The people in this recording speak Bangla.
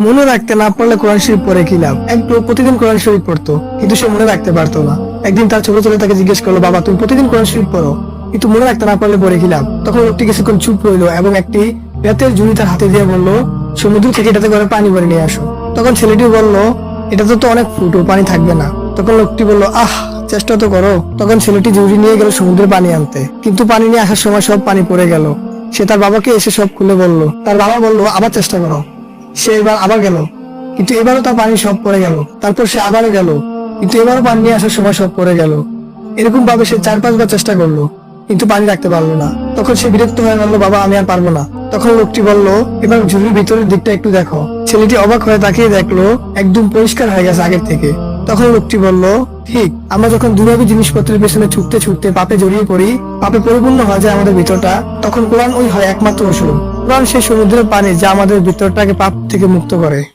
মনে রাখতে না পারলে কোরআন শরীফ পড়ে কি লাভ? এক লোক প্রতিদিন কোরআন শরীফ পড়তো, কিন্তু সে মনে রাখতে পারতো না। একদিন তার ছোট ছেলে তাকে জিজ্ঞেস করল, বাবা, তুমি প্রতিদিন কোরআন শরীফ পড়ো? কিন্তু মনে রাখতে না পারলে পড়ে কি লাভ? তখন লোকটি কিছুক্ষণ চুপ রইল এবং একটি বেতের ঝুড়ি তার হাতে দিয়ে বলল, সমুদ্র থেকে এটাতে করে পানি ভরে নিয়ে আসো। তখন ছেলেটি বলল, এটাতে তো অনেক ফুটো পানি থাকবে না। তখন লোকটি বলল, আহ, চেষ্টা তো করো। তখন ছেলেটি ঝুড়ি নিয়ে গেল সমুদ্রে পানি আনতে। কিন্তু পানি নিয়ে আসার সময় সব পানি পড়ে গেল। সে তার বাবাকে এসে সব খুলে বলল, তার বাবা বলল, আবার চেষ্টা করো। সে এবার আবার গেল। কিন্তু এবারও তার পানি সব পড়ে গেল। তারপর সে আবারও গেল। কিন্তু এবারও পানি নিয়ে আসার সময় সব পড়ে গেল। এরকম ভাবে সে চার পাঁচবার চেষ্টা করল, কিন্তু পানি রাখতে পারল না। তখন সে বিরক্ত হয়ে বলল, বাবা, আমি আর পারব না। তখন লোকটি বলল, এবার ঝুড়ির ভিতরের দিকটা একটু দেখো। ছেলেটি অবাক হয়ে তাকিয়ে দেখল, একদম পরিষ্কার হয়ে গেছে আগের থেকে। তখন লোকটি বলল, ঠিক, আমরা যখন দুনিয়াবী জিনিসপত্রের পেছনে ছুটতে ছুটতে পাপে জড়িয়ে পড়ি, পাপে পরিপূর্ণ হয়ে যায় আমাদের ভিতরটা, তখন কোরআন ওই হয় একমাত্র ওষুধ কোরআন সেই সমুদ্রের পানি যা আমাদের ভিতরটাকে পাপ থেকে মুক্ত করে।